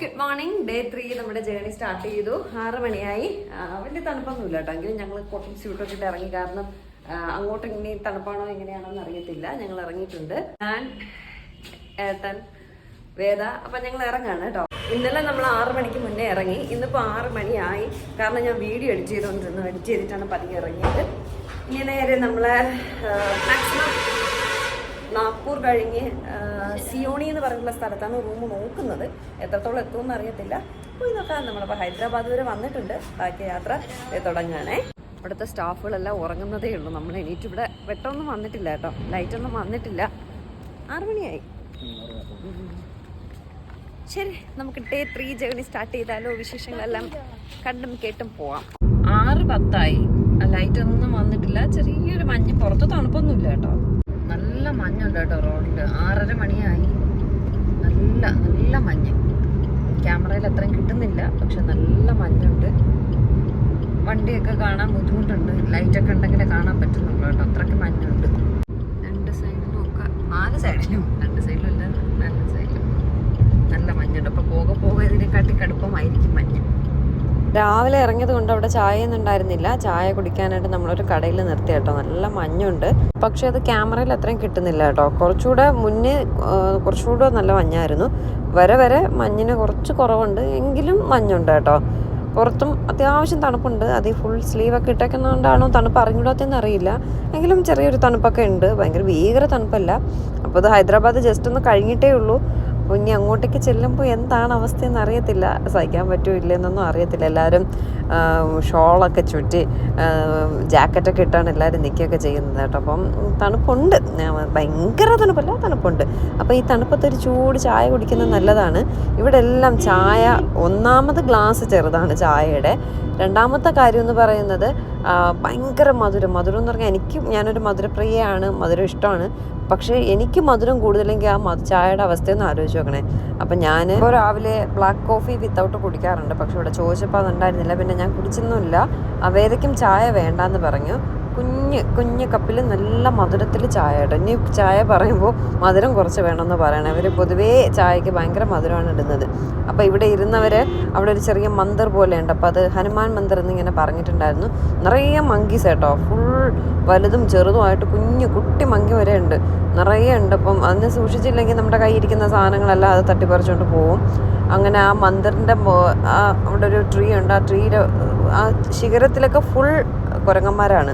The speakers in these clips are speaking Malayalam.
ഗുഡ് മോർണിംഗ് ഡേ ത്രീ നമ്മുടെ ജേണി സ്റ്റാർട്ട് ചെയ്തു. ആറ് മണിയായി. വലിയ തണുപ്പൊന്നുമില്ല കേട്ടോ. എങ്കിലും ഞങ്ങൾ കോട്ടൺ സ്യൂട്ടൊക്കെ ഇട്ട് ഇറങ്ങി. കാരണം അങ്ങോട്ട് ഇങ്ങനെ തണുപ്പാണോ എങ്ങനെയാണോന്ന് അറിയത്തില്ല. ഞങ്ങൾ ഇറങ്ങിയിട്ടുണ്ട്. ഞാൻ ഏട്ടൻ വേദ. അപ്പം ഞങ്ങൾ ഇറങ്ങാണ് കേട്ടോ. ഇന്നലെ നമ്മൾ ആറ് മണിക്ക് മുന്നേ ഇറങ്ങി. ഇന്നിപ്പോൾ ആറ് മണിയായി. കാരണം ഞാൻ വീഡിയോ എഡിറ്റ് ചെയ്തുകൊണ്ടിരുന്നു. എഡിറ്റ് ചെയ്തിട്ടാണ് പതിയെ ഇറങ്ങിയത്. ഇനി നേരെ നമ്മളെ മാക്സിമം നാഗ്പൂർ കഴിഞ്ഞ് സിയോണി എന്ന് പറഞ്ഞിട്ടുള്ള സ്ഥലത്താണ് റൂം നോക്കുന്നത്. എത്രത്തോളം എത്തുമെന്ന് അറിയത്തില്ല. പോയി നോക്കാം. നമ്മളിപ്പോൾ ഹൈദരാബാദ് വരെ വന്നിട്ടുണ്ട്. ബാക്കി യാത്ര തുടങ്ങുകയാണേ ഇവിടുത്തെ സ്റ്റാഫുകളെല്ലാം ഉറങ്ങുന്നതേ ഉള്ളൂ. നമ്മൾ എണീറ്റ് ഇവിടെ വെട്ടമൊന്നും വന്നിട്ടില്ല കേട്ടോ. ലൈറ്റൊന്നും വന്നിട്ടില്ല. ആറുമണിയായി. ശരി നമുക്ക് ഡേ ത്രീ ജേണി സ്റ്റാർട്ട് ചെയ്താലോ? വിശേഷങ്ങളെല്ലാം കണ്ടും കേട്ടും പോവാം. ആറ് പത്തായി. ലൈറ്റ് ഒന്നും വന്നിട്ടില്ല. ചെറിയൊരു മഞ്ഞ്. പുറത്ത് തണുപ്പൊന്നുമില്ല കേട്ടോ. നല്ല മഞ്ഞുണ്ട് കേട്ടോ റോഡിൽ ആറര മണിയായി. നല്ല നല്ല മഞ്ഞ്. ക്യാമറയിൽ അത്രയും കിട്ടുന്നില്ല പക്ഷെ നല്ല മഞ്ഞുണ്ട്. വണ്ടിയൊക്കെ കാണാൻ ബുദ്ധിമുട്ടുണ്ട്. ലൈറ്റൊക്കെ ഉണ്ടെങ്കിലേ കാണാൻ പറ്റുന്നുള്ളൂ കേട്ടോ. അത്രയ്ക്ക് മഞ്ഞുണ്ട്. രണ്ട് സൈഡിലും ഒക്കെ നാല് സൈഡിലും രണ്ട് സൈഡിലും അല്ല നാല് സൈഡിലും. നല്ല മഞ്ഞുണ്ട്. അപ്പൊ പോകെ പോകെ ഇതിനെക്കാട്ടി കടുപ്പമായിരിക്കും മഞ്ഞ്. രാവിലെ ഇറങ്ങിയത് കൊണ്ട് അവിടെ ചായയൊന്നും ഉണ്ടായിരുന്നില്ല. ചായ കുടിക്കാനായിട്ട് നമ്മളൊരു കടയിൽ നിർത്തി കേട്ടോ. നല്ല മഞ്ഞുണ്ട്. പക്ഷെ അത് ക്യാമറയിൽ അത്രയും കിട്ടുന്നില്ല കേട്ടോ. കുറച്ചുകൂടെ മുന്നേ കുറച്ചുകൂടെ നല്ല മഞ്ഞായിരുന്നു. വരെ വരെ മഞ്ഞിന് കുറച്ച് കുറവുണ്ട്. എങ്കിലും മഞ്ഞുണ്ട് കേട്ടോ. പുറത്തും അത്യാവശ്യം തണുപ്പുണ്ട്. അത് ഫുൾ സ്ലീവൊക്കെ ഇട്ടേക്കുന്നതുകൊണ്ടാണോ തണുപ്പ് അറിഞ്ഞൂടാത്തെന്ന് അറിയില്ല. എങ്കിലും ചെറിയൊരു തണുപ്പൊക്കെ ഉണ്ട്. ഭയങ്കര ഭീകര തണുപ്പല്ല. അപ്പോൾ ഇത് ഹൈദരാബാദ് ജസ്റ്റ് ഒന്ന് കഴിഞ്ഞിട്ടേ ഉള്ളൂ. അപ്പോൾ ഇനി അങ്ങോട്ടേക്ക് ചെല്ലുമ്പോൾ എന്താണ് അവസ്ഥയെന്ന് അറിയത്തില്ല. സഹിക്കാൻ പറ്റുമോ ഇല്ലെന്നൊന്നും അറിയത്തില്ല. എല്ലാവരും ഷോളൊക്കെ ചുറ്റി ജാക്കറ്റൊക്കെ ഇട്ടാണ് എല്ലാവരും നിൽക്കുകയൊക്കെ ചെയ്യുന്നത് കേട്ടോ. അപ്പം തണുപ്പുണ്ട്. ഭയങ്കര തണുപ്പല്ല തണുപ്പുണ്ട്. അപ്പോൾ ഈ തണുപ്പത്തൊരു ചൂട് ചായ കുടിക്കുന്നത് നല്ലതാണ്. ഇവിടെ എല്ലാം ചായ ഒന്നാമത് ഗ്ലാസ് ചെറുതാണ് ചായയുടെ. രണ്ടാമത്തെ കാര്യം എന്ന് പറയുന്നത് ഭയങ്കര മധുരം. മധുരം എന്ന് പറഞ്ഞാൽ എനിക്ക് ഞാനൊരു മധുരപ്രിയയാണ് മധുരം ഇഷ്ടമാണ്. പക്ഷേ എനിക്ക് മധുരം കൂടുതലെങ്കിൽ ആ മധു ചായയുടെ അവസ്ഥയൊന്ന് ആലോചിച്ച് നോക്കണേ. അപ്പം ഞാൻ ഇപ്പോൾ രാവിലെ ബ്ലാക്ക് കോഫി വിത്തൗട്ട് കുടിക്കാറുണ്ട്. പക്ഷെ ഇവിടെ ചോദിച്ചപ്പോൾ അതുണ്ടായിരുന്നില്ല. പിന്നെ ഞാൻ കുടിച്ചൊന്നുമില്ല. അവേദയ്ക്കും ചായ വേണ്ടാന്ന് പറഞ്ഞു. കുഞ്ഞ് കുഞ്ഞ് കപ്പിൽ നല്ല മധുരത്തിൽ ചായ കേട്ടോ ഇനി ചായ പറയുമ്പോൾ മധുരം കുറച്ച് വേണമെന്ന് പറയണം. അവർ പൊതുവേ ചായക്ക് ഭയങ്കര മധുരമാണ് ഇടുന്നത്. അപ്പോൾ ഇവിടെ ഇരുന്നവർ അവിടെ ഒരു ചെറിയ മന്ദർ പോലെ ഉണ്ട് അപ്പോൾ അത് ഹനുമാൻ മന്ദർ എന്നിങ്ങനെ പറഞ്ഞിട്ടുണ്ടായിരുന്നു. നിറയെ മങ്കീസ് കേട്ടോ ഫുൾ വലുതും ചെറുതുമായിട്ട് കുഞ്ഞു കുട്ടി മങ്കി വരെ ഉണ്ട്. നിറയെ ഉണ്ട്. അപ്പം അതിനെ സൂക്ഷിച്ചില്ലെങ്കിൽ നമ്മുടെ കയ്യിൽ ഇരിക്കുന്ന സാധനങ്ങളെല്ലാം അത് തട്ടിപ്പറിച്ചുകൊണ്ട് പോവും. അങ്ങനെ ആ മന്ദിറിന്റെ അവിടെ ഒരു ട്രീ ഉണ്ട്. ആ ട്രീയുടെ ആ ശിഖരത്തിലൊക്കെ ഫുൾ കുരങ്ങന്മാരാണ്.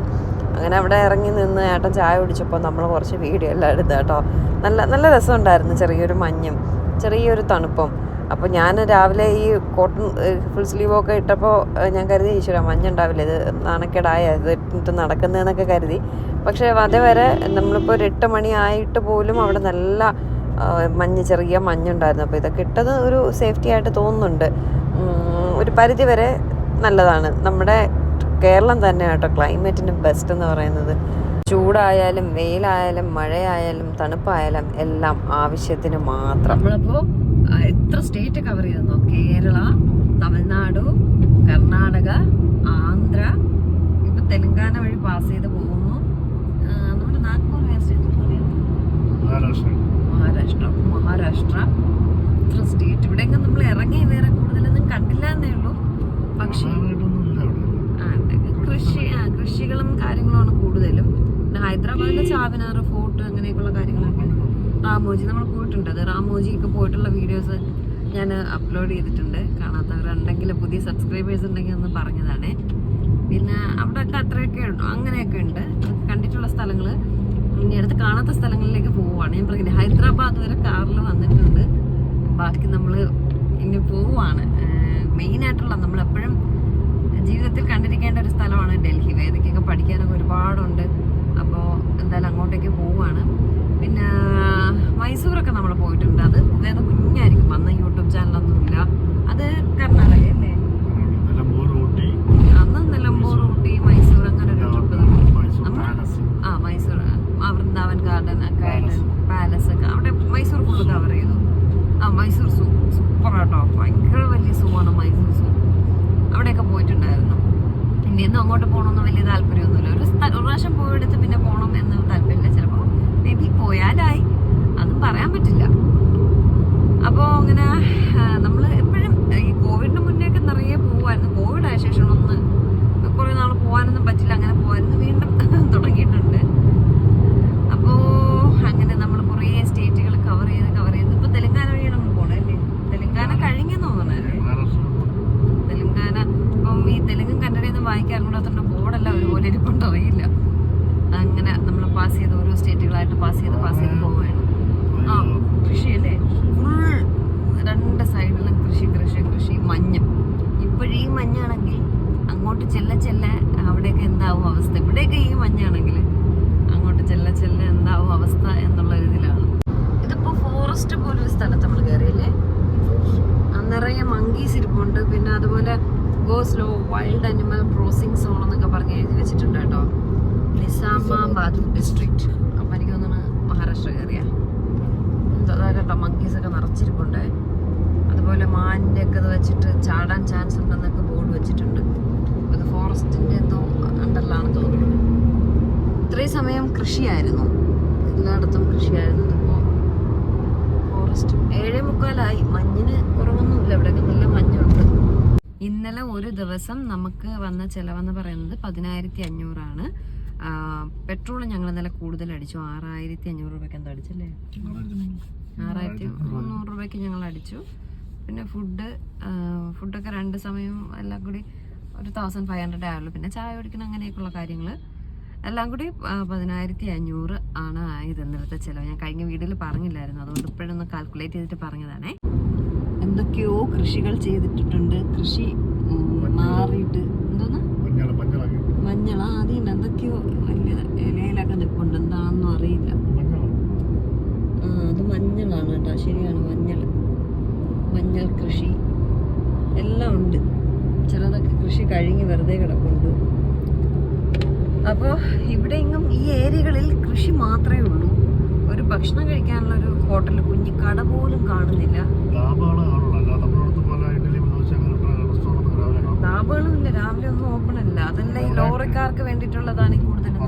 അങ്ങനെ അവിടെ ഇറങ്ങി നിന്ന് ഏട്ടൻ ചായ കുടിച്ചപ്പോൾ നമ്മൾ കുറച്ച് വീഡിയോ എല്ലാം എടുത്തു കേട്ടോ. നല്ല നല്ല രസമുണ്ടായിരുന്നു ചെറിയൊരു മഞ്ഞും ചെറിയൊരു തണുപ്പും. അപ്പോൾ ഞാൻ രാവിലെ ഈ കോട്ടൺ ഫുൾ സ്ലീവൊക്കെ ഇട്ടപ്പോൾ ഞാൻ കരുതി ഈശ്വര മഞ്ഞുണ്ടാവില്ല ഇത് നാണക്കേടായ ഇത് ഇട്ട് നടക്കുന്നതെന്നൊക്കെ കരുതി. പക്ഷേ അതേവരെ നമ്മളിപ്പോൾ ഒരു എട്ട് മണി ആയിട്ട് പോലും അവിടെ നല്ല മഞ്ഞ് ചെറിയ മഞ്ഞുണ്ടായിരുന്നു. അപ്പോൾ ഇതൊക്കെ ഇട്ടത് ഒരു സേഫ്റ്റി ആയിട്ട് തോന്നുന്നുണ്ട്. ഒരു പരിധി വരെ നല്ലതാണ്. നമ്മുടെ കേരളം തന്നെ കേട്ടോ. ക്ലൈമറ്റിന് ബെസ്റ്റ് എന്ന് പറയുന്നത്. ചൂടായാലും വെയിലായാലും മഴയായാലും തണുപ്പായാലും എല്ലാം ആവശ്യത്തിന് മാത്രം. നമ്മളിപ്പോ എത്ര സ്റ്റേറ്റ് കവർ ചെയ്തെന്നോ കേരള തമിഴ്നാടു കർണാടക ആന്ധ്ര. ഇപ്പൊ തെലങ്കാന വഴി പാസ് ചെയ്ത് പോകുന്നു. നമ്മുടെ നാഗ്പൂർ മഹാരാഷ്ട്ര. മഹാരാഷ്ട്ര മഹാരാഷ്ട്ര. ഇത്ര സ്റ്റേറ്റ് ഇവിടെയെങ്കിലും നമ്മൾ ഇറങ്ങി വേറെ കൂടുതലൊന്നും കണ്ടില്ല എന്നേ ഉള്ളൂ. പക്ഷേ പ്രധാനമായിട്ടൊന്നുമില്ല അവിടെ ആ, ഇതൊക്കെ കൃഷി കൃഷികളും കാര്യങ്ങളുമാണ് കൂടുതലും. പിന്നെ ഹൈദരാബാദിലെ ചാവിനാർ ഫോർട്ട് അങ്ങനെയൊക്കെയുള്ള കാര്യങ്ങളൊക്കെ റാമോജി നമ്മൾ പോയിട്ടുണ്ട്. അത് റാമോജി ഒക്കെ പോയിട്ടുള്ള വീഡിയോസ് ഞാൻ അപ്ലോഡ് ചെയ്തിട്ടുണ്ട്. കാണാത്തവരുണ്ടെങ്കിൽ പുതിയ സബ്സ്ക്രൈബേഴ്സ് ഉണ്ടെങ്കിൽ ഒന്ന് പറഞ്ഞതാണ്. പിന്നെ അവിടെയൊക്കെ അത്രയൊക്കെ ഉണ്ടോ? അങ്ങനെയൊക്കെ ഉണ്ട്. കണ്ടിട്ടുള്ള സ്ഥലങ്ങൾ ഇനി അടുത്ത് കാണാത്ത സ്ഥലങ്ങളിലേക്ക് പോവുകയാണ്. ഞാൻ പറഞ്ഞില്ല ഹൈദരാബാദ് വരെ കാറിൽ വന്നിട്ടുണ്ട്. ബാക്കി നമ്മൾ ഇനി പോവുകയാണ്. മെയിനായിട്ടുള്ള നമ്മളെപ്പോഴും ജീവിതത്തിൽ കണ്ടിരിക്കേണ്ട ഒരു സ്ഥലമാണ് ഡൽഹി. വേദയ്ക്കൊക്കെ പഠിക്കാനൊക്കെ ഒരുപാടുണ്ട്. അപ്പോൾ എന്തായാലും അങ്ങോട്ടേക്ക് പോവുകയാണ് പിന്നെ മൈസൂരൊക്കെ നമ്മൾ പോയിട്ടുണ്ട്. അത് വേദ കുഞ്ഞായിരിക്കും. അന്ന് യൂട്യൂബ് ചാനലൊന്നുമില്ല. അത് കർണാടക അല്ലേ? അന്ന് നിലമ്പൂർ ഊട്ടി മൈസൂർ അങ്ങനെ ഒരു ട്രിപ്പ് ആ മൈസൂർ ആ വൃന്ദാവൻ ഗാർഡൻ ഗാർഡൻ പാലസ് ഒക്കെ. അവിടെ മൈസൂർ ഫുള്ള് കവർ ചെയ്തു. ആ മൈസൂർ സൂ സൂപ്പർ ആട്ടോ ഭയങ്കര വലിയ സൂ ആണ് മൈസൂർ സൂ അവിടെയൊക്കെ പോയിട്ടുണ്ടായിരുന്നു. ഇനി ഇന്ന് അങ്ങോട്ട് പോകണമെന്ന് വലിയ താല്പര്യമൊന്നുമില്ല. ഒരു സ്ഥലം ഒരു പ്രാവശ്യം പോയെടുത്ത് പിന്നെ പോകണം എന്ന് താല്പര്യമില്ല. ചിലപ്പോൾ മേ ബി പോയാലായി. അതും പറയാൻ പറ്റില്ല. അപ്പോൾ അങ്ങനെ നമ്മൾ എപ്പോഴും ഈ കോവിഡിന് മുന്നേ ഒക്കെ നിറയെ പോകുമായിരുന്നു കോവിഡ് ആയ ശേഷം ഒന്ന് കുറേ നാൾ പോകാനൊന്നും പറ്റില്ല. അങ്ങനെ പോകാനൊന്നും വീണ്ടും തുടങ്ങിയിട്ടുണ്ട്. അപ്പോൾ അങ്ങനെ നമ്മൾ കുറേ സ്റ്റേറ്റുകൾ കവർ ചെയ്ത് കവർ ചെയ്ത്. ഇപ്പോൾ തെലങ്കാന വഴിയാണ് നമ്മൾ അല്ലേ? തെലങ്കാന കഴിഞ്ഞെന്ന് തോന്നുന്നു. ഇല്ലാത്തതുകൊണ്ട് ബോർഡെല്ലാം ഒരുപോലെ ഇരിപ്പുണ്ട്. അറിയില്ല. അങ്ങനെ നമ്മൾ പാസ് ചെയ്ത് ഓരോ സ്റ്റേറ്റുകളായിട്ട് പാസ് ചെയ്ത് പാസ് ചെയ്ത് പോവുകയാണ്. ആ കൃഷിയല്ലേ? ഫുൾ രണ്ട് സൈഡിലും കൃഷി കൃഷി കൃഷി മഞ്ഞ്. ഇപ്പോഴീ മഞ്ഞാണെങ്കിൽ അങ്ങോട്ട് ചെല്ല ചെല്ല അവിടെയൊക്കെ എന്താവും അവസ്ഥ? ഇവിടെയൊക്കെ ഈ മഞ്ഞാണെങ്കിൽ അങ്ങോട്ട് ചെല്ല ചെല്ല എന്താവും അവസ്ഥ എന്നുള്ള ഇതിലാണ് ഇതിപ്പോൾ ഫോറസ്റ്റ് പോലൊരു സ്ഥലത്ത് നമ്മൾ കയറിയല്ലേ നിറയെ മങ്കീസ് ഇരിപ്പുണ്ട്. പിന്നെ അതുപോലെ go slow wild animal crossing zone എന്നൊക്കെ പറഞ്ഞ് എഴുതി വെച്ചിട്ടുണ്ട് കേട്ടോ. നിസാമാബാദ് ഡിസ്ട്രിക്റ്റ് അപ്പം എനിക്ക് തോന്നുന്നു മഹാരാഷ്ട്ര കയറിയ. കേട്ടോ മങ്കീസ് ഒക്കെ നിറച്ചിരിപ്പുണ്ട്. അതുപോലെ മാനിന്റെ ഒക്കെ ഇത് വെച്ചിട്ട് ചാടാൻ ചാൻസ് ഉണ്ടെന്നൊക്കെ ബോർഡ് വെച്ചിട്ടുണ്ട്. അത് ഇത് ഫോറസ്റ്റിന്റെ എന്തോ അണ്ടറിലാണ് തോന്നുന്നു. ഇത്രയും സമയം കൃഷിയായിരുന്നു. എല്ലായിടത്തും കൃഷിയായിരുന്നു ഇതിപ്പോൾ ഫോറസ്റ്റ് ഏഴേ മുക്കാലായി മഞ്ഞിന് കുറവൊന്നുമില്ല. ഇവിടെയൊക്കെ നല്ല മഞ്ഞുണ്ട്. ഇന്നലെ ഒരു ദിവസം നമുക്ക് വന്ന ചിലവെന്ന് പറയുന്നത് പതിനായിരത്തി അഞ്ഞൂറാണ് പെട്രോൾ ഞങ്ങൾ ഇന്നലെ കൂടുതൽ അടിച്ചു. ആറായിരത്തി അഞ്ഞൂറ് രൂപയ്ക്ക് എന്താ അടിച്ചല്ലേ? ആറായിരത്തി മുന്നൂറ് രൂപയ്ക്ക് ഞങ്ങൾ അടിച്ചു. പിന്നെ ഫുഡ് ഫുഡൊക്കെ രണ്ട് സമയവും എല്ലാം കൂടി ഒരു തൗസൻഡ് ഫൈവ് ഹൺഡ്രഡ് ആയുള്ളൂ. പിന്നെ ചായ കുടിക്കണം അങ്ങനെയൊക്കെയുള്ള കാര്യങ്ങൾ. എല്ലാം കൂടി പതിനായിരത്തി അഞ്ഞൂറ് ആണ് ആയത് ഇന്നലത്തെ ചിലവ്. ഞാൻ കഴിഞ്ഞ വീട്ടിൽ പറഞ്ഞില്ലായിരുന്നു. അതുകൊണ്ട് ഇപ്പോഴൊന്ന് കാൽക്കുലേറ്റ് ചെയ്തിട്ട് പറഞ്ഞതാണേ. എന്തൊക്കെയോ കൃഷികൾ ചെയ്തിട്ടുണ്ട് കൃഷി മാറിയിട്ട് എന്തോന്ന്? മഞ്ഞൾ മഞ്ഞൾ. ആദ്യം എന്തൊക്കെയോ വലിയ ഇലയിലൊക്കെ നിൽപ്പുണ്ട് എന്താണെന്നും അറിയില്ല. ആ അത് മഞ്ഞളാണ് കേട്ടോ. ശരിയാണ് മഞ്ഞൾ. മഞ്ഞൾ കൃഷി. എല്ലാം ഉണ്ട്. ചിലതൊക്കെ കൃഷി കഴിഞ്ഞ് വെറുതെ കിടപ്പുണ്ട്. അപ്പോൾ ഇവിടെ എങ്ങും ഈ ഏരിയകളിൽ കൃഷി മാത്രമേ ഭക്ഷണം കഴിക്കാനുള്ള ഒരു ഹോട്ടൽ കുഞ്ഞു കട പോലും കാണുന്നില്ല ധാബകളും ഇല്ല. രാവിലെ ഒന്നും ഓപ്പൺ അല്ല. അതല്ല ഈ ലോറിക്കാർക്ക് വേണ്ടിയിട്ടുള്ളതാണ് കൂടുതലും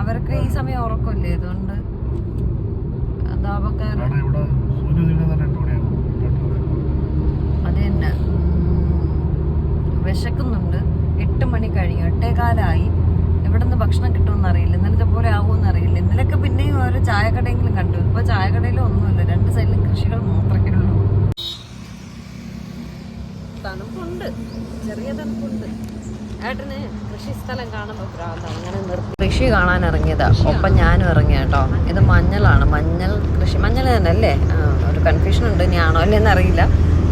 അവരൊക്കെ ഈ സമയം ഉറക്കമില്ലേ? അതുകൊണ്ട് ധാബക്കാർ കാരണം ഇവിടെ സൂര്യദിനം തന്നെ എട്ട് അത് തന്നെ. വിശക്കുന്നുണ്ട്. എട്ട് മണി കഴിഞ്ഞു. എട്ടേകാലായി. എവിടെ നിന്ന് ഭക്ഷണം കിട്ടുമെന്ന് അറിയില്ല ഇന്നലെ പോലെ ആവുമെന്ന് അറിയില്ല ഇന്നലെയൊക്കെ പിന്നെയും ഓരോ ചായക്കടയെങ്കിലും കണ്ടു. ഇപ്പൊ ചായക്കടയിലും ഒന്നുമില്ല. രണ്ട് സൈഡിലും കൃഷികൾ മാത്രമേ ഉള്ളൂ. തണുപ്പുണ്ട്. ചെറിയ തണുപ്പുണ്ട്. ഏട്ടന് കൃഷി സ്ഥലം കാണുമ്പോൾ അങ്ങനെ നിർത്തി. കൃഷി കാണാൻ ഇറങ്ങിയതാ. ഒപ്പം ഞാനും ഇറങ്ങിയ കേട്ടോ. ഇത് മഞ്ഞളാണ്. മഞ്ഞൾ കൃഷി. മഞ്ഞൾ തന്നെ അല്ലേ ഒരു കൺഫ്യൂഷൻ ഉണ്ട്. ഇനി ആണോ അല്ലേന്ന് അറിയില്ല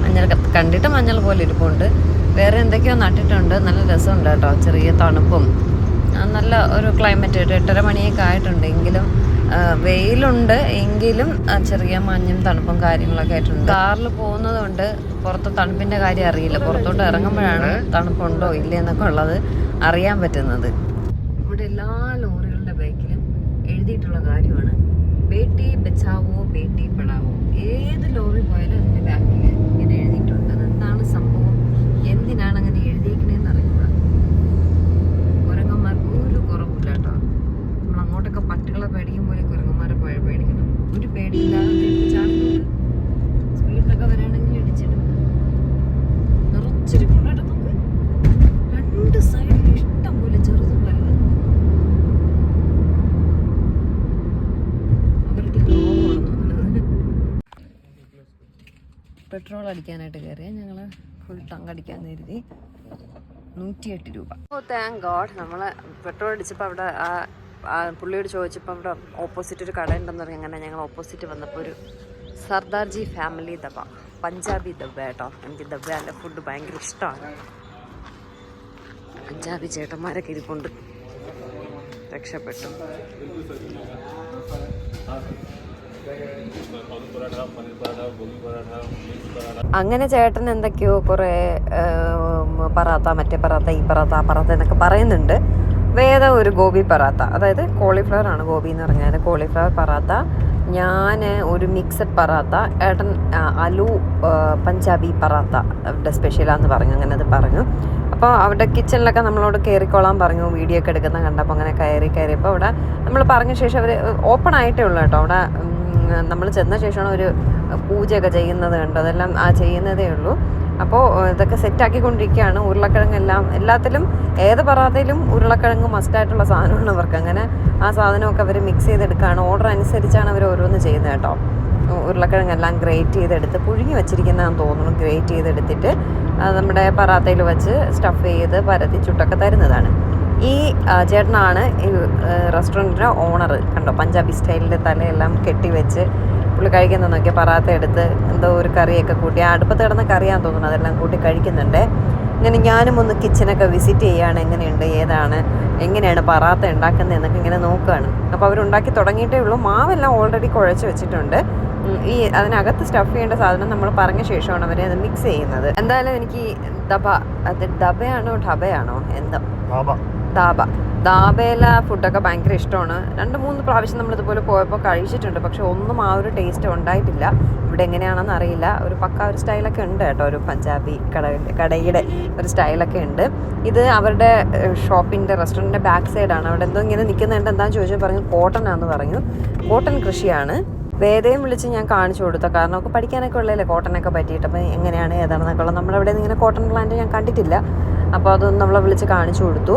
മഞ്ഞൾ കണ്ടിട്ട് മഞ്ഞൾ പോലെ ഇരിപ്പുണ്ട്. വേറെ എന്തൊക്കെയോ നട്ടിട്ടുണ്ട്. നല്ല രസമുണ്ട് കേട്ടോ. ചെറിയ തണുപ്പും നല്ല ഒരു ക്ലൈമറ്റ് ഒരു എട്ടര മണിയൊക്കെ ആയിട്ടുണ്ട്. എങ്കിലും വെയിലുണ്ട്. എങ്കിലും ചെറിയ മഞ്ഞും തണുപ്പും കാര്യങ്ങളൊക്കെ ആയിട്ടുണ്ട്. കാറിൽ പോകുന്നത് കൊണ്ട് പുറത്ത് തണുപ്പിന്റെ കാര്യം അറിയില്ല. പുറത്തോട്ട് ഇറങ്ങുമ്പോഴാണ് തണുപ്പുണ്ടോ ഇല്ലേ എന്നൊക്കെ ഉള്ളത് അറിയാൻ പറ്റുന്നത്. ഇവിടെ എല്ലാ ലോറികളുടെ ബാക്കിലും എഴുതിയിട്ടുള്ള കാര്യമാണ്. ബേട്ടി ബച്ചാവോ പെട്രോൾ അടിക്കാനായിട്ട് കയറിയ. ഞങ്ങൾ ഫുൾ ടങ്ക് അടിക്കാൻ കരുതി. നൂറ്റിയെട്ട് രൂപ. ഓ താങ്ക് ഗോഡ് നമ്മൾ പെട്രോൾ അടിച്ചപ്പോൾ അവിടെ ആ പുള്ളിയോട് ചോദിച്ചപ്പോൾ അവിടെ ഓപ്പോസിറ്റ് ഒരു കട ഉണ്ടെന്ന് പറഞ്ഞാൽ അങ്ങനെ ഞങ്ങൾ ഓപ്പോസിറ്റ് വന്നപ്പോൾ ഒരു സർദാർജി ഫാമിലി ദബ പഞ്ചാബി ദബ കേട്ടോ എനിക്ക് ദബയുടെ ഫുഡ് ഭയങ്കര ഇഷ്ടമാണ് പഞ്ചാബി ചേട്ടന്മാരൊക്കെ ഇരിപ്പുണ്ട്. രക്ഷപ്പെട്ടു. അങ്ങനെ ചേട്ടൻ എന്തൊക്കെയോ കുറെ പറാത്ത മറ്റേ പറാത്ത ഈ പറാത്ത ആ പറാത്ത എന്നൊക്കെ പറയുന്നുണ്ട്. വേദ ഒരു ഗോബി പറാത്ത. അതായത് കോളിഫ്ലവർ ആണ് ഗോബി എന്ന് പറഞ്ഞാൽ കോളിഫ്ലവർ പറാത്ത ഞാൻ ഒരു മിക്സഡ് പറാത്ത ഏട്ടൻ അലു പഞ്ചാബി പറാത്ത അവരുടെ സ്പെഷ്യലാന്ന് പറഞ്ഞു അങ്ങനെ അത് പറഞ്ഞു. അപ്പോൾ അവിടെ കിച്ചണിലൊക്കെ നമ്മളോട് കയറിക്കോളാൻ പറഞ്ഞു വീഡിയോ ഒക്കെ എടുക്കുന്ന കണ്ടപ്പോൾ അങ്ങനെ കയറി കയറിയപ്പോൾ അവിടെ നമ്മൾ പറഞ്ഞ ശേഷം അവർ ഓപ്പൺ ആയിട്ടേ ഉള്ളൂ കേട്ടോ. അവിടെ നമ്മൾ ചെന്ന ശേഷമാണ് ഒരു പൂജയൊക്കെ ചെയ്യുന്നത് കണ്ടു അതെല്ലാം ആ ചെയ്യുന്നതേ ഉള്ളൂ. അപ്പോൾ ഇതൊക്കെ സെറ്റാക്കിക്കൊണ്ടിരിക്കുകയാണ് ഉരുളക്കിഴങ്ങെല്ലാം എല്ലാത്തിലും ഏത് പറാത്തയിലും ഉരുളക്കിഴങ്ങ് മസ്റ്റായിട്ടുള്ള സാധനമാണ് അവർക്ക്. അങ്ങനെ ആ സാധനമൊക്കെ അവർ മിക്സ് ചെയ്തെടുക്കുകയാണ്. ഓർഡർ അനുസരിച്ചാണ് അവർ ഓരോന്ന് ചെയ്യുന്നത് കേട്ടോ. ഉരുളക്കിഴങ്ങെല്ലാം ഗ്രേറ്റ് ചെയ്തെടുത്ത് പുഴുങ്ങി വെച്ചിരിക്കുന്നതാണെന്ന് തോന്നുന്നു. ഗ്രേറ്റ് ചെയ്തെടുത്തിട്ട് നമ്മുടെ പറാത്തയിൽ വെച്ച് സ്റ്റഫ് ചെയ്ത് പരത്തി ചുട്ടൊക്കെ തരുന്നതാണ്. ഈ ചേട്ടനാണ് ഈ റെസ്റ്റോറന്റിന്റെ ഓണർ കണ്ടോ പഞ്ചാബി സ്റ്റൈലിന്റെ തലയെല്ലാം കെട്ടിവെച്ച് പുള്ളി കഴിക്കുന്ന നോക്കിയ പറാത്ത എടുത്ത് എന്തോ ഒരു കറിയൊക്കെ കൂട്ടി. അടുപ്പത്ത് കിടന്ന കറിയാന്ന് തോന്നുന്നു അതെല്ലാം കൂട്ടി കഴിക്കുന്നുണ്ട്. ഇങ്ങനെ ഞാനും ഒന്ന് കിച്ചനൊക്കെ വിസിറ്റ് ചെയ്യുകയാണ് എങ്ങനെയുണ്ട് ഏതാണ് എങ്ങനെയാണ് പറാത്ത ഉണ്ടാക്കുന്നത് എന്നൊക്കെ ഇങ്ങനെ നോക്കുകയാണ് അപ്പോൾ അവരുണ്ടാക്കി തുടങ്ങിയിട്ടേ ഉള്ളൂ. മാവെല്ലാം ഓൾറെഡി കുഴച്ച് വെച്ചിട്ടുണ്ട്. ഈ അതിനകത്ത് സ്റ്റഫ് ചെയ്യേണ്ട സാധനം നമ്മൾ പറഞ്ഞ ശേഷമാണ് അവർ അത് മിക്സ് ചെയ്യുന്നത്. എന്തായാലും എനിക്ക് ദബ അത് ഡബയാണോ ഡബയാണോ എന്തോ? ബാബ ദാബ. ദാബയിലെ ഫുഡൊക്കെ ഭയങ്കര ഇഷ്ടമാണ്. രണ്ട് മൂന്ന് പ്രാവശ്യം നമ്മളിതുപോലെ പോയപ്പോൾ കഴിച്ചിട്ടുണ്ട്. പക്ഷെ ഒന്നും ആ ഒരു ടേസ്റ്റ് ഉണ്ടായിട്ടില്ല. ഇവിടെ എങ്ങനെയാണെന്ന് അറിയില്ല. ഒരു പക്ക ഒരു സ്റ്റൈലൊക്കെ ഉണ്ട് കേട്ടോ. ഒരു പഞ്ചാബി കട കടയുടെ ഒരു സ്റ്റൈലൊക്കെ ഉണ്ട്. ഇത് അവരുടെ ഷോപ്പിന്റെ റെസ്റ്റോറന്റിന്റെ ബാക്ക് സൈഡാണ്. അവിടെ എന്തോ ഇങ്ങനെ നിൽക്കുന്നുണ്ട്. എന്താണെന്ന് ചോദിച്ചാൽ പറഞ്ഞു കോട്ടൺ ആണെന്ന് പറഞ്ഞു. കോട്ടൺ കൃഷിയാണ്. വേദയും വിളിച്ച് ഞാൻ കാണിച്ചു കൊടുത്തു. കാരണം ഒക്കെ പഠിക്കാനൊക്കെ ഉള്ളതല്ലേ കോട്ടനൊക്കെ പറ്റിയിട്ട്. അപ്പം എങ്ങനെയാണ് ഏതാണെന്നൊക്കെ ഉള്ളത്. നമ്മുടെ അവിടെ ഇങ്ങനെ കോട്ടൺ പ്ലാന്റ് ഞാൻ കണ്ടിട്ടില്ല. അപ്പോൾ അതൊന്ന് നമ്മളെ വിളിച്ച് കാണിച്ചു കൊടുത്തു.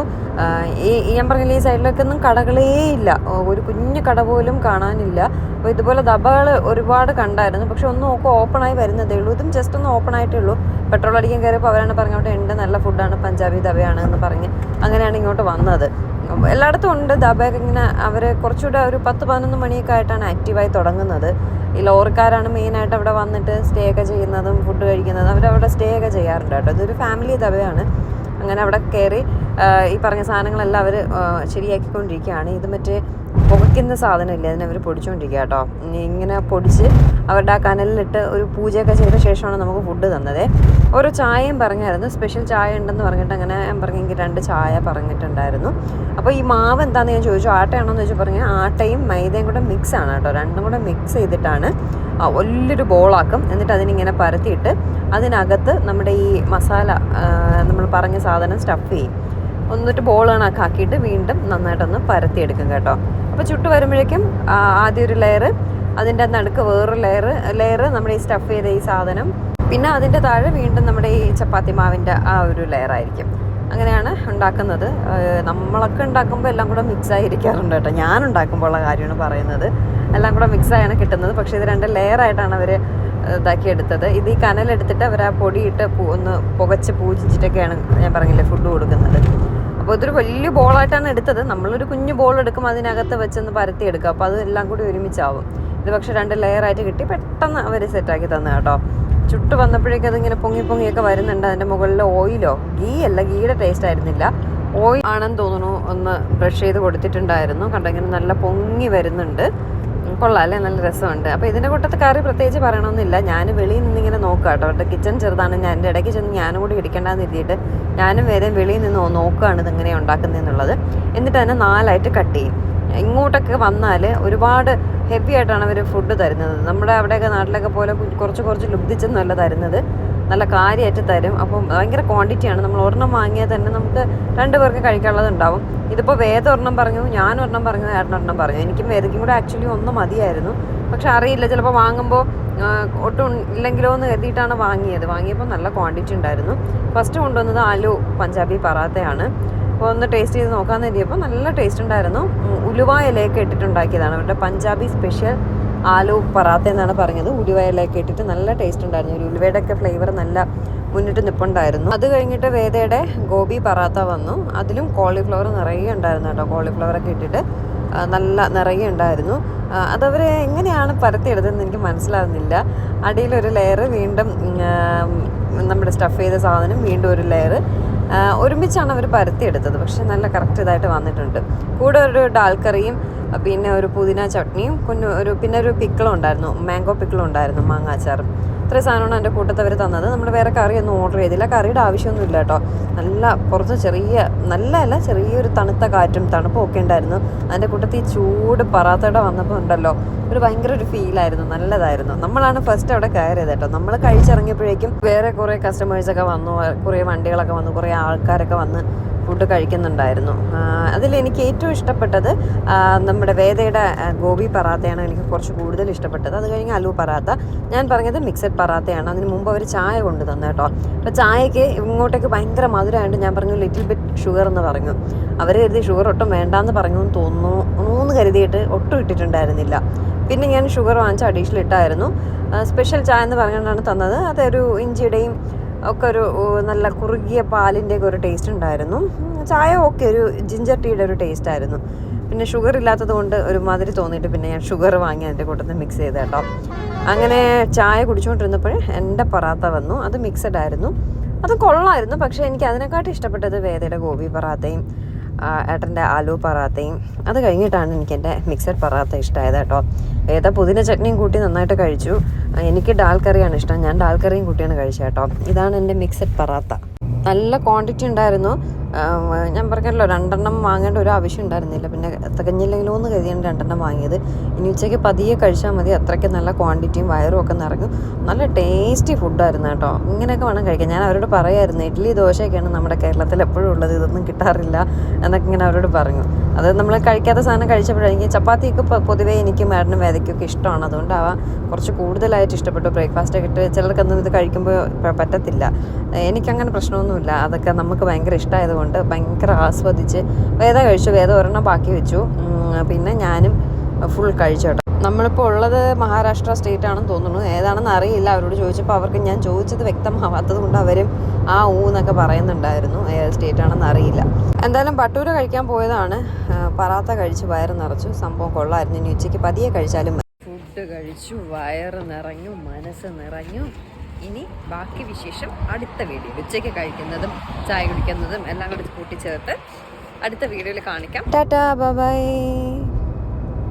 ഈ ഞാൻ പറഞ്ഞില്ല ഈ സൈഡിലൊക്കെ ഒന്നും കടകളേ ഇല്ല. ഒരു കുഞ്ഞു കട പോലും കാണാനില്ല. അപ്പോൾ ഇതുപോലെ ദബകൾ ഒരുപാട് കണ്ടായിരുന്നു. പക്ഷെ ഒന്നും ഒക്കെ ഓപ്പണായി വരുന്നതേ ഉള്ളൂ. ഇതും ജസ്റ്റ് ഒന്ന് ഓപ്പൺ ആയിട്ടേ ഉള്ളൂ. പെട്രോൾ അടിക്കാൻ കയറിയപ്പോൾ അവരാണ് പറഞ്ഞോട്ട് ഉണ്ട് നല്ല ഫുഡാണ് പഞ്ചാബി ദബയാണ് എന്ന് പറഞ്ഞ് അങ്ങനെയാണ് ഇങ്ങോട്ട് വന്നത്. എല്ലായിടത്തും ഉണ്ട് ദബയൊക്കെ ഇങ്ങനെ. അവർ കുറച്ചുകൂടെ ഒരു പത്ത് പതിനൊന്ന് മണിയൊക്കെ ആയിട്ടാണ് ആക്റ്റീവായി തുടങ്ങുന്നത്. ഈ ലോറിക്കാരാണ് മെയിനായിട്ട് അവിടെ വന്നിട്ട് സ്റ്റേ ഒക്കെ ചെയ്യുന്നതും ഫുഡ് കഴിക്കുന്നതും അവരവിടെ സ്റ്റേ ഒക്കെ ചെയ്യാറുണ്ട് കേട്ടോ. ഇതൊരു ഫാമിലി ദബയാണ്. അങ്ങനെ അവിടെ കയറി ഈ പറഞ്ഞ സാധനങ്ങളെല്ലാം അവർ ശരിയാക്കിക്കൊണ്ടിരിക്കുകയാണ്. ഇത് മറ്റേ പുകയ്ക്കുന്ന സാധനമില്ലേ? അതിനെ അതിനവർ പൊടിച്ചുകൊണ്ടിരിക്കുക കേട്ടോ. ഇങ്ങനെ പൊടിച്ച് അവരുടെ ആ കനലിലിട്ട് ഒരു പൂജയൊക്കെ ചെയ്ത ശേഷമാണ് നമുക്ക് ഫുഡ് തന്നത്. ഓരോ ചായയും പറഞ്ഞായിരുന്നു. സ്പെഷ്യൽ ചായ ഉണ്ടെന്ന് പറഞ്ഞിട്ട് അങ്ങനെ ഞാൻ പറഞ്ഞെങ്കിൽ രണ്ട് ചായ പറഞ്ഞിട്ടുണ്ടായിരുന്നു. അപ്പോൾ ഈ മാവ് എന്താണെന്ന് ഞാൻ ചോദിച്ചു ആട്ടയാണോ എന്ന് ചോദിച്ചു. പറഞ്ഞാൽ ആട്ടയും മൈദയും കൂടെ മിക്സ് ആണ് കേട്ടോ. രണ്ടും കൂടെ മിക്സ് ചെയ്തിട്ടാണ് വലിയൊരു ബോളാക്കും. എന്നിട്ട് അതിനിങ്ങനെ പരത്തിയിട്ട് അതിനകത്ത് നമ്മുടെ ഈ മസാല നമ്മൾ പറഞ്ഞ സാധനം സ്റ്റഫ് ചെയ്യും. എന്നിട്ട് ബോൾ കണക്കാക്കിയിട്ട് വീണ്ടും നന്നായിട്ടൊന്ന് പരത്തിയെടുക്കും കേട്ടോ. അപ്പോൾ ചുട്ട് വരുമ്പോഴേക്കും ആദ്യം ഒരു ലെയർ അതിന്റെ നടുക്ക് വേറൊരു ലെയർ ലെയർ നമ്മുടെ ഈ സ്റ്റഫ് ചെയ്ത ഈ സാധനം. പിന്നെ അതിന്റെ താഴെ വീണ്ടും നമ്മുടെ ഈ ചപ്പാത്തി മാവിന്റെ ആ ഒരു ലെയർ ആയിരിക്കും. അങ്ങനെയാണ് ഉണ്ടാക്കുന്നത്. നമ്മളൊക്കെ ഉണ്ടാക്കുമ്പോൾ എല്ലാം കൂടെ മിക്സ് ആയിരിക്കാറുണ്ട് കേട്ടോ. ഞാൻ ഉണ്ടാക്കുമ്പോൾ ഉള്ള കാര്യമാണ് പറയുന്നത്. എല്ലാം കൂടെ മിക്സ് ആയാണ് കിട്ടുന്നത്. പക്ഷേ ഇത് രണ്ട് ലെയർ ആയിട്ടാണ് അവർ ഇതാക്കി എടുത്തത് ഇത് ഈ കനലെടുത്തിട്ട് അവർ ആ പൊടിയിട്ട് ഒന്ന് പുകച്ച് പൂജിച്ചിട്ടൊക്കെയാണ് ഞാൻ പറഞ്ഞില്ലേ ഫുഡ് കൊടുക്കുന്നത്. അപ്പോൾ ഇതൊരു വലിയ ബോളായിട്ടാണ് എടുത്തത്. നമ്മളൊരു കുഞ്ഞു ബോൾ എടുക്കും അതിനകത്ത് വെച്ചൊന്ന് പരത്തി എടുക്കുക അപ്പോൾ അത് എല്ലാം കൂടി ഒരുമിച്ചാവും. ഇത് പക്ഷേ രണ്ട് ലെയറായിട്ട് കിട്ടി. പെട്ടെന്ന് അവർ സെറ്റാക്കി തന്നെ കേട്ടോ. ചുട്ട് വന്നപ്പോഴേക്കും അതിങ്ങനെ പൊങ്ങി പൊങ്ങിയൊക്കെ വരുന്നുണ്ട്. അതിന്റെ മുകളിൽ ഓയിലോ ഗീ അല്ല ഗീയുടെ ടേസ്റ്റ് ആയിരുന്നില്ല. ഓയിൽ ആണെന്ന് തോന്നുന്നു ഒന്ന് ബ്രഷ് ചെയ്ത് കൊടുത്തിട്ടുണ്ടായിരുന്നു. കണ്ടോ ഇങ്ങനെ നല്ല പൊങ്ങി വരുന്നുണ്ട്. കൊള്ളാം അല്ലേ? നല്ല രസമുണ്ട്. അപ്പോൾ ഇതിന്റെ കൂട്ടത്ത് കറി പ്രത്യേകിച്ച് പറയണമെന്നില്ല ഞാൻ വെളിയിൽ നിന്നിങ്ങനെ നോക്കുക കേട്ടോ. അവരുടെ കിച്ചൺ ചെറുതാണ്. ഞാൻ എന്റെ ഇടയ്ക്ക് ചെന്ന് ഞാനും കൂടി ഇടിക്കേണ്ടെന്ന് എഴുതിയിട്ട് ഞാനും വേറെ വെളിയിൽ നിന്ന് നോക്കുകയാണ് ഇതിങ്ങനെ ഉണ്ടാക്കുന്നതെന്നുള്ളത്. എന്നിട്ട് അതിനെ നാലായിട്ട് കട്ട് ചെയ്യും. ഇങ്ങോട്ടൊക്കെ വന്നാൽ ഒരുപാട് ഹെവി ആയിട്ടാണ് അവർ ഫുഡ് തരുന്നത്. നമ്മുടെ അവിടെയൊക്കെ നാട്ടിലൊക്കെ പോലെ കുറച്ച് കുറച്ച് ലുബ്ധിച്ചെന്നല്ല തരുന്നത്. നല്ല കാര്യമായിട്ട് തരും. അപ്പം ഭയങ്കര ക്വാണ്ടിറ്റിയാണ് നമ്മൾ ഒരെണ്ണം വാങ്ങിയാൽ തന്നെ നമുക്ക് രണ്ട് പേർക്ക് കഴിക്കാനുള്ളത് ഉണ്ടാവും ഇതിപ്പോൾ വേദ ഒരെണ്ണം പറഞ്ഞു ഞാൻ ഒരെണ്ണം പറഞ്ഞു ഏട്ടൻ ഒരെണ്ണം പറഞ്ഞു. എനിക്കും വേദയ്ക്കും കൂടെ ആക്ച്വലി ഒന്ന് മതിയായിരുന്നു. പക്ഷെ അറിയില്ല. ചിലപ്പോൾ വാങ്ങുമ്പോൾ ഒട്ടും ഇല്ലെങ്കിലോ എന്ന് കരുതിയിട്ടാണ് വാങ്ങിയത്. വാങ്ങിയപ്പോൾ നല്ല ക്വാണ്ടിറ്റി ഉണ്ടായിരുന്നു. ഫസ്റ്റ് കൊണ്ടുവന്നത് ആലു പഞ്ചാബി പറാത്തയാണ്. അപ്പോൾ ഒന്ന് ടേസ്റ്റ് ചെയ്ത് നോക്കാമെന്ന് കരുതിയപ്പോൾ നല്ല ടേസ്റ്റ് ഉണ്ടായിരുന്നു. ഉലുവ ഇലയൊക്കെ ഇട്ടിട്ടുണ്ടാക്കിയതാണ് അവരുടെ പഞ്ചാബി സ്പെഷ്യൽ ആലു പറാത്ത എന്നാണ് പറഞ്ഞത്. ഉലുവ ഇലയൊക്കെ ഇട്ടിട്ട് നല്ല ടേസ്റ്റ് ഉണ്ടായിരുന്നു. ഒരു ഉലുവയുടെ ഒക്കെ ഫ്ലേവർ നല്ല മുന്നിട്ട് നിപ്പുണ്ടായിരുന്നു. അത് കഴിഞ്ഞിട്ട് വേദയുടെ ഗോബി പറാത്ത വന്നു. അതിലും കോളിഫ്ലവർ നിറയെ ഉണ്ടായിരുന്നു കേട്ടോ. കോളിഫ്ലവറൊക്കെ ഇട്ടിട്ട് നല്ല നിറയെ ഉണ്ടായിരുന്നു. അതവർ എങ്ങനെയാണ് പരത്തിയെടുത്തതെന്ന് എനിക്ക് മനസ്സിലാവുന്നില്ല. അടിയിലൊരു ലെയർ വീണ്ടും നമ്മുടെ സ്റ്റഫ് ചെയ്ത സാധനം വീണ്ടും ഒരു ലെയർ ഒരുമിച്ചാണ് അവർ പരത്തിയെടുത്തത്. പക്ഷെ നല്ല കറക്റ്റ് ഇതായിട്ട് വന്നിട്ടുണ്ട്. കൂടെ ഒരു ഡാൽ കറിയും ആ, പിന്നെ ഒരു പുതിന ചട്നിയും കുഞ്ഞു ഒരു പിന്നെ ഒരു പിക്കിളും ഉണ്ടായിരുന്നു. മാംഗോ പിക്കിളും ഉണ്ടായിരുന്നു മാങ്ങാച്ചാറും. ഇത്രയും സാധനമാണ് എന്റെ കൂട്ടത്തവർ അവർ തന്നത്. നമ്മൾ വേറെ കറിയൊന്നും ഓർഡർ ചെയ്തില്ല. കറിയുടെ ആവശ്യമൊന്നും ഇല്ല കേട്ടോ. നല്ല പുറത്ത് ചെറിയ നല്ല അല്ല ചെറിയൊരു തണുത്ത കാറ്റും തണുപ്പും ഒക്കെ ഉണ്ടായിരുന്നു. അതിന്റെ കൂട്ടത്തിൽ ചൂട് പറാത്തയുടെ വന്നപ്പോൾ ഉണ്ടല്ലോ ഒരു ഭയങ്കര ഒരു ഫീലായിരുന്നു നല്ലതായിരുന്നു. നമ്മളാണ് ഫസ്റ്റ് അവിടെ കയറിയത് കേട്ടോ. നമ്മൾ കഴിച്ചിറങ്ങിയപ്പോഴേക്കും വേറെ കുറേ കസ്റ്റമേഴ്സൊക്കെ വന്നു കുറേ വണ്ടികളൊക്കെ വന്നു കുറേ ആൾക്കാരൊക്കെ വന്ന് ഫുഡ് കഴിക്കുന്നുണ്ടായിരുന്നു. അതിൽ എനിക്ക് ഏറ്റവും ഇഷ്ടപ്പെട്ടത് നമ്മുടെ വേദയുടെ ഗോപി പറാത്തയാണ് എനിക്ക് കുറച്ച് കൂടുതൽ ഇഷ്ടപ്പെട്ടത്. അത് കഴിഞ്ഞ് അലു പറാത്ത. ഞാൻ പറഞ്ഞത് മിക്സഡ് പറാത്തയാണ്. അതിന് മുമ്പ് അവർ ചായ കൊണ്ട് തന്നെ കേട്ടോ. അപ്പോൾ ചായക്ക് ഇങ്ങോട്ടേക്ക് ഭയങ്കര മധുരമായിട്ട് ഞാൻ പറഞ്ഞു ലിറ്റിൽ ബിറ്റ് ഷുഗർ എന്ന് പറഞ്ഞു. അവർ കരുതി ഷുഗർ ഒട്ടും വേണ്ടാന്ന് പറഞ്ഞു എന്ന് തോന്നുന്നു മൂന്ന് കരുതിയിട്ട് ഒട്ടും ഇട്ടിട്ടുണ്ടായിരുന്നില്ല. പിന്നെ ഞാൻ ഷുഗർ വാങ്ങിച്ച് അഡീഷണൽ ഇട്ടായിരുന്നു. സ്പെഷ്യൽ ചായ എന്ന് പറഞ്ഞുകൊണ്ടാണ് തന്നത്. അതൊരു ഇഞ്ചിയുടെയും ഒക്കെ ഒരു നല്ല കുറുകിയ പാലിന്റെ ഒക്കെ ഒരു ടേസ്റ്റ് ഉണ്ടായിരുന്നു. ചായ ഓക്കെ ഒരു ജിഞ്ചർ ടീയുടെ ഒരു ടേസ്റ്റ് ആയിരുന്നു. പിന്നെ ഷുഗർ ഇല്ലാത്തത് കൊണ്ട് ഒരു മാതിരി തോന്നിയിട്ട് പിന്നെ ഞാൻ ഷുഗർ വാങ്ങി അതിന്റെ കൂട്ടത്തിൽ മിക്സ് ചെയ്ത് കേട്ടോ. അങ്ങനെ ചായ കുടിച്ചുകൊണ്ടിരുന്നപ്പോൾ എന്റെ പറാത്ത വന്നു. അത് മിക്സഡ് ആയിരുന്നു. അത് കൊള്ളായിരുന്നു. പക്ഷേ എനിക്ക് അതിനെക്കാട്ടും ഇഷ്ടപ്പെട്ടത് വേദയുടെ ഗോപി പറാത്തയും ഏട്ടന്റെ ആലു പറാത്തയും അത് കഴിഞ്ഞിട്ടാണ് എനിക്ക് എന്റെ മിക്സഡ് പറാത്ത ഇഷ്ടമായത് കേട്ടോ. ഏതാ പുതിന ചട്നിയും കൂട്ടി നന്നായിട്ട് കഴിച്ചു. എനിക്ക് ഡാൽ കറിയാണ് ഇഷ്ടം. ഞാൻ ഡാൽ കറിയും കൂട്ടിയാണ് കഴിച്ചത് കേട്ടോ. ഇതാണ് എന്റെ മിക്സഡ് പറാത്ത. നല്ല ക്വാണ്ടിറ്റി ഉണ്ടായിരുന്നു. ഞാൻ പറഞ്ഞല്ലോ രണ്ടെണ്ണം വാങ്ങേണ്ട ഒരു ആവശ്യം ഉണ്ടായിരുന്നില്ല. പിന്നെ തികഞ്ഞില്ലെങ്കിലോ എന്ന് കരുതിയാണ് രണ്ടെണ്ണം വാങ്ങിയത്. ഇനി ഉച്ചയ്ക്ക് പതിയെ കഴിച്ചാൽ മതി. അത്രയ്ക്ക് നല്ല ക്വാണ്ടിറ്റിയും വയറും ഒക്കെ നിറഞ്ഞു. നല്ല ടേസ്റ്റി ഫുഡായിരുന്നു കേട്ടോ. ഇങ്ങനെയൊക്കെ വേണം കഴിക്കാൻ. ഞാൻ അവരോട് പറയായിരുന്നു ഇഡ്ഡലി ദോശയൊക്കെയാണ് നമ്മുടെ കേരളത്തിൽ എപ്പോഴും ഉള്ളത്. ഇതൊന്നും കിട്ടാറില്ല. എന്നൊക്കെ ഇങ്ങനെ അവരോട് പറഞ്ഞു. അത് നമ്മൾ കഴിക്കാത്ത സാധനം കഴിച്ചപ്പോഴെങ്കിൽ ചപ്പാത്തിയൊക്കെ പൊതുവേ എനിക്ക് മാഡിനും വേദയ്ക്കൊക്കെ ഇഷ്ടമാണ്. അതുകൊണ്ട് അവ കുറച്ച് കൂടുതലായിട്ട് ഇഷ്ടപ്പെട്ടു. ബ്രേക്ക്ഫാസ്റ്റ് ഒക്കെ ഇട്ട് ചിലർക്കൊന്നും ഇത് കഴിക്കുമ്പോൾ പറ്റത്തില്ല. എനിക്കങ്ങനെ പ്രശ്നമൊന്നുമില്ല. അതൊക്കെ നമുക്ക് ഭയങ്കര ഇഷ്ടമായതുകൊണ്ട് ഭയങ്കര ആസ്വദിച്ച് വേദ കഴിച്ചു വേദ ഒരെണ്ണം ബാക്കി വെച്ചു. പിന്നെ ഞാനും ഫുൾ കഴിച്ചു കേട്ടോ. നമ്മളിപ്പോൾ ഉള്ളത് മഹാരാഷ്ട്ര സ്റ്റേറ്റ് ആണെന്ന് തോന്നുന്നു. ഏതാണെന്ന് അറിയില്ല. അവരോട് ചോദിച്ചപ്പോൾ അവർക്ക് ഞാൻ ചോദിച്ചത് വ്യക്തമാവാത്തത് കൊണ്ട് അവരും ആ ഊ എന്നൊക്കെ പറയുന്നുണ്ടായിരുന്നു. ഏത് സ്റ്റേറ്റ് ആണെന്ന് അറിയില്ല. എന്തായാലും ബട്ടൂര കഴിക്കാൻ പോയതാണ്. പറാത്ത കഴിച്ച് വയറ് നിറച്ചു. സംഭവം കൊള്ളായിരുന്നു. ഇനി ഉച്ചയ്ക്ക് പതിയെ കഴിച്ചാലും ഫുഡ് കഴിച്ചു വയറ് നിറഞ്ഞു മനസ്സ് നിറഞ്ഞു. ഇനി ബാക്കി വിശേഷം അടുത്ത വീഡിയോ ഉച്ചയ്ക്ക് കഴിക്കുന്നതും ചായ കുടിക്കുന്നതും എല്ലാം കൂടി കൂട്ടിച്ചേർത്ത് അടുത്ത വീഡിയോയിൽ കാണിക്കാം. Tata bye.